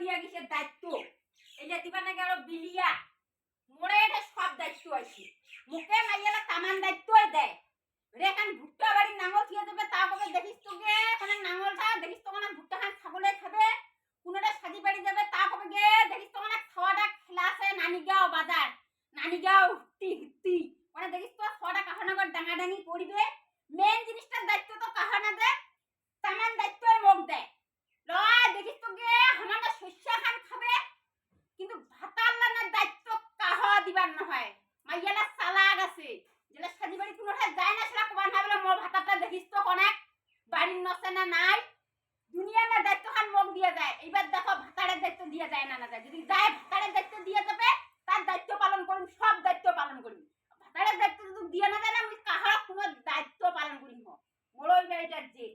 দিয়া গেছে দায়িত্ব। এটা দিবা নাকি আরও বিলিয়া? মোরে এটা সব দায়িত্ব আছে। মুখে মাইয়ালা তামান দায়িত্ব দেয়। রে, এখন ভুট্টা বাড়ি নাঙল দিয়ে দেবে, তা কবে দেখিস তোকে। মানে নাঙলটা দেখিস তো না ভুট্টা খান ছাগলে খাবে। কোনোটা সাজি বাড়ি যাবে তা কবে গে। দেখিস তো মানে খাওয়াটা খেলা আছে নানিগাঁও বাজার। নানিগাঁও হুট্টি হুট্টি। মানে দেখিস তো খাওয়াটা কাহানগর ডাঙাডাঙি করবে। মেন জিনিসটার দায়িত্ব কাহ দিবার নহয় মাইয়ালা চালাক আছে। যেটা সাজি বাড়ি কোনো যায় না সেটা কবার না বলে মোর ভাতাটা দেখিস তো অনেক বাড়ির নসে না নাই? দুনিয়ার না দায়িত্ব খান মোক দিয়ে যায়। এইবার দেখো ভাতারের দায়িত্ব দিয়ে যায় না না যায় যদি যায় ভাতারের দায়িত্ব দিয়ে যাবে তার দায়িত্ব পালন করুন সব দায়িত্ব পালন করুন ভাতারের দায়িত্ব যদি দিয়ে না যায় না আমি কাহার কোনো দায়িত্ব পালন করিম মোর ওই যে।